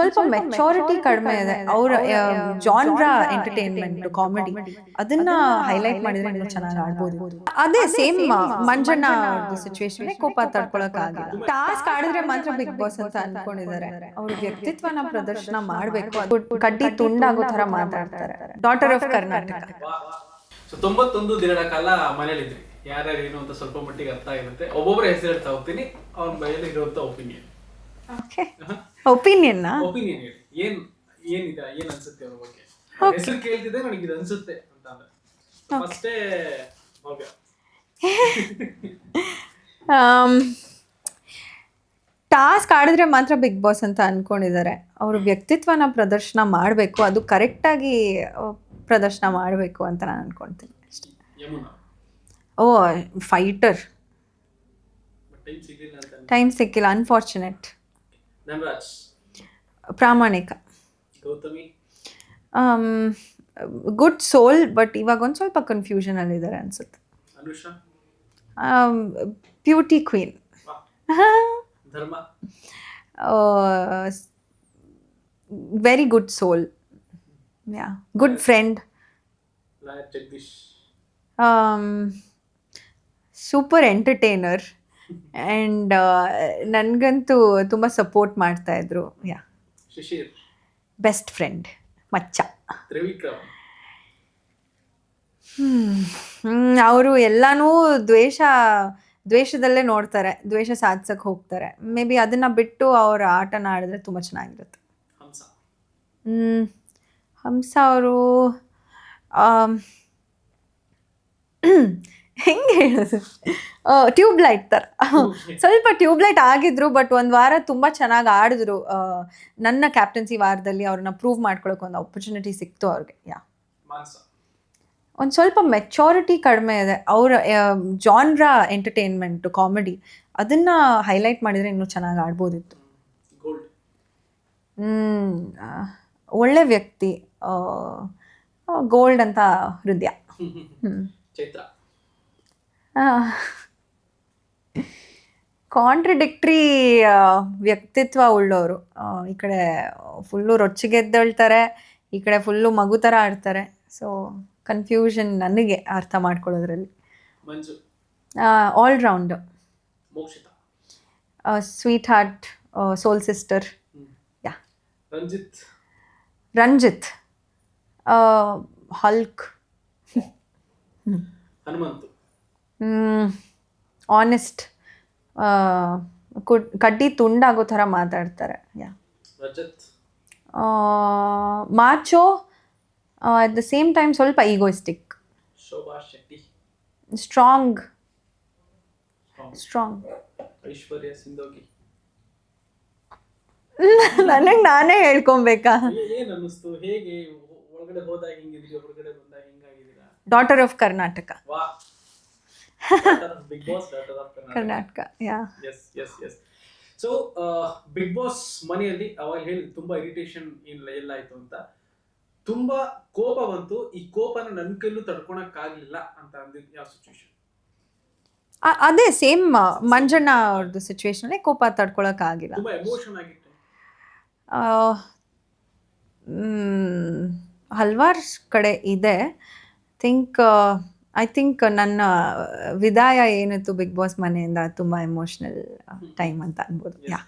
ಒಂದ್ ಸ್ವಲ್ಪ ಮೆಚೋರಿಟಿ ಕಡಿಮೆ ಇದೆ. ಅವರ ಜಾನ್ರ ಎಂಟರ್ಟೈನ್ಮೆಂಟ್ ಕಾಮಿಡಿ ಅದನ್ನ ಹೈಲೈಟ್ ಮಾಡಿದ್ರೆ ಇನ್ನೂ ಚೆನ್ನಾಗಿ ಆಡ್ಬೋದು. ಅದೇ ಸೇಮ್ ಮಂಜಣ್ಣ ಸಿಚುವೇಶನ್ ಕೋಪ ತಡ್ಕೊಳಕ್ ಆಗಿಲ್ಲ. ಟಾಸ್ಕ್ ಆಡಿದ್ರೆ ಮಾತ್ರ ಬಿಗ್ ಬಾಸ್ ಅಂತ ಅನ್ಕೊಂಡಿದ್ದಾರೆ. ಅವ್ರ ವ್ಯಕ್ತಿತ್ವನ ಪ್ರದರ್ಶನ ಮಾಡ್ಬೇಕು. ಅದು ಕಡ್ಡಿ ತುಂಡಾಗೋ ತರ ಮಾತಾಡ್ತಾರೆ ಡಾಟರ್ ಆಫ್ ಕರ್ನಾಟಕ ಸೊ ತೊಂಬತ್ತೊಂದು ದಿನಗಳ ಕಾಲ ಮನೇಲಿದ್ರಿ. ಯಾರ್ಯಾರು ಏನು ಅಂತ ಸ್ವಲ್ಪ ಮಟ್ಟಿಗೆ ಅರ್ಥ ಆಗಿರುತ್ತೆ. ಒಬ್ಬೊಬ್ಬರ ಹೆಸರು ಹೇಳ್ತಾ ಹೋಗ್ತೀನಿ. ಅವ್ರ ಮೇಲೆ ಇರುವಂತ ಒಪಿನಿಯನ್ ಒಪಿನಿಯನ್ ಒಪಿನಿಯನ್ ಹೇಳಿ. ಏನ್ ಏನಿದೆ ಏನ್ ಅನ್ಸುತ್ತೆ ಅವ್ರ ಬಗ್ಗೆ? ಹೆಸರು ನನಗೆ ಇದು ಅನ್ಸುತ್ತೆ ಅಂತ ಅಂದ್ರೆ. ಫಸ್ಟೇ ಭವ್ಯ ಟಾಸ್ಕ್ ಆಡಿದ್ರೆ ಮಾತ್ರ ಬಿಗ್ ಬಾಸ್ ಅಂತ ಅನ್ಕೊಂಡಿದ್ದಾರೆ. ಅವರು ವ್ಯಕ್ತಿತ್ವನ ಪ್ರದರ್ಶನ ಮಾಡಬೇಕು ಅದು ಕರೆಕ್ಟಾಗಿ ಪ್ರದರ್ಶನ ಮಾಡಬೇಕು ಅಂತ ನಾನು ಅನ್ಕೊಳ್ತೀನಿ ಅಷ್ಟೇ. ಓ ಫೈಟರ್ ಟೈಮ್ ಸಿಕ್ಕಿಲ್ಲ ಅನ್ಫಾರ್ಚುನೇಟ್ ಪ್ರಾಮಾಣಿಕ ಗೌತಮಿ ಗುಡ್ ಸೋಲ್ ಬಟ್ ಇವಾಗ ಒಂದು ಸ್ವಲ್ಪ ಕನ್ಫ್ಯೂಷನಲ್ಲಿದ್ದಾರೆ ಅನ್ಸುತ್ತೆ ಅನುಷಾ ಬ್ಯೂಟಿ ಕ್ವೀನ್ ವಾ. Dharma very good soul yeah good friend lawyer Jagadish super entertainer and ನನಗಂತೂ ತುಂಬ ಸಪೋರ್ಟ್ ಮಾಡ್ತಾ ಇದ್ರು. ಯಾ ಶಿಶಿರ್. ಬೆಸ್ಟ್ ಫ್ರೆಂಡ್ ಮಚ್ಚ. ತ್ರಿವಿಕ್ರಮ್. ಅವರು ಎಲ್ಲನೂ ದ್ವೇಷ ದ್ವೇಷದಲ್ಲೇ ನೋಡ್ತಾರೆ. ದ್ವೇಷ ಸಾಧಿಸಕ್ಕೆ ಹೋಗ್ತಾರೆ. ಮೇ ಬಿ ಅದನ್ನು ಬಿಟ್ಟು ಅವ್ರ ಆಟನ ಆಡಿದ್ರೆ ತುಂಬ ಚೆನ್ನಾಗಿರುತ್ತೆ. ಹಂಸ. ಹ್ಮ್. ಹಂಸ ಅವರು ಹೆಂಗೆ ಹೇಳೋದು? ಟ್ಯೂಬ್ಲೈಟ್ ಥರ ಸ್ವಲ್ಪ ಟ್ಯೂಬ್ಲೈಟ್ ಆಗಿದ್ರು ಬಟ್ ಒಂದು ವಾರ ತುಂಬ ಚೆನ್ನಾಗಿ ಆಡಿದ್ರು. ನನ್ನ ಕ್ಯಾಪ್ಟನ್ಸಿ ವಾರದಲ್ಲಿ ಅವ್ರನ್ನ ಪ್ರೂವ್ ಮಾಡ್ಕೊಳಕ್ಕೆ ಒಂದು ಆಪರ್ಚುನಿಟಿ ಸಿಕ್ತು ಅವ್ರಿಗೆ. ಯಾ ಒಂದು ಸ್ವಲ್ಪ ಮೆಚೋರಿಟಿ ಕಡಿಮೆ ಇದೆ. ಅವರ ಜಾನ್ರ ಎಂಟರ್ಟೈನ್ಮೆಂಟ್ ಕಾಮಿಡಿ ಅದನ್ನ ಹೈಲೈಟ್ ಮಾಡಿದ್ರೆ ಇನ್ನೂ ಚೆನ್ನಾಗಿ ಆಡ್ಬೋದಿತ್ತು. ಒಳ್ಳೆ ವ್ಯಕ್ತಿ ಗೋಲ್ಡ್ ಅಂತ ಹೃದಯ. ಹ್ಮ್. ಕಾಂಟ್ರಡಿಕ್ಟ್ರಿ ವ್ಯಕ್ತಿತ್ವ ಉಳ್ಳೋರು. ಈ ಕಡೆ ಫುಲ್ಲು ರೊಚ್ಚಿಗೆದ್ದೇಳ್ತಾರೆ ಈ ಕಡೆ ಫುಲ್ಲು ಮಗು ಥರ ಆಡ್ತಾರೆ. ಸೊ ಕನ್ಫ್ಯೂಷನ್ ನನಗೆ ಅರ್ಥ ಮಾಡ್ಕೊಳ್ಳೋದ್ರಲ್ಲಿ. All round sweet heart soul sister yeah Ranjith. Ranjith. Hulk Hanumanthu. Honest ಕಡ್ಡಿ ತುಂಡಾಗೋ ಥರ ಮಾತಾಡ್ತಾರೆ yeah. Macho at the same time ಸ್ವಲ್ಪ ಈಗೋಯಿಸ್ಟಿಕ್ ಸ್ಟ್ರಾಂಗ್ ಸ್ಟ್ರಾಂಗ್ ನನಗೆ ನಾನೇ ಹೇಳ್ಕೊಬೇಕಾ daughter of Karnataka Bigg Boss Karnataka yeah yes yes yes so Bigg Boss ಮನೆಯಲ್ಲಿ ಅವಾಗ ಹೇಳಿ ತುಂಬಾ ಇರಿಟೇಷನ್ ಇಲ್ಲ ಎಲ್ಲ ಆಯ್ತು ಅಂತ. ತುಂಬಾ ಕೋಪ ಬಂತು. ಈ ಕೋಪನ ನನ್ನ ಕೈಲೂ ತಡ್ಕೊಳಕ್ ಆಗ್ಲಿಲ್ಲ ಅಂತ ಅಂದಿದ್ ಯಾವ ಸಿಚುವೇಶನ್ ಅದೇ ಸೇಮ್ ಮಂಜಣ್ಣ ಅವ್ರದ್ದು ಸಿಚುವೇಶನಲ್ಲಿ ಕೋಪ ತಡ್ಕೊಳಕ್ಕಾಗಿಲ್ಲ. ತುಂಬಾ ಎಮೋಷನ್ ಆಗಿತ್ತು. ಹಲ್ವಾರು ಕಡೆ ಇದೆ. ಥಿಂಕ್ ಐ ಥಿಂಕ್ ನನ್ನ ವಿದಾಯ ಏನಿತ್ತು ಬಿಗ್ ಬಾಸ್ ಮನೆಯಿಂದ ತುಂಬ ಎಮೋಷ್ನಲ್ ಟೈಮ್ ಅಂತ ಅನ್ಬೋದು. ಯಾ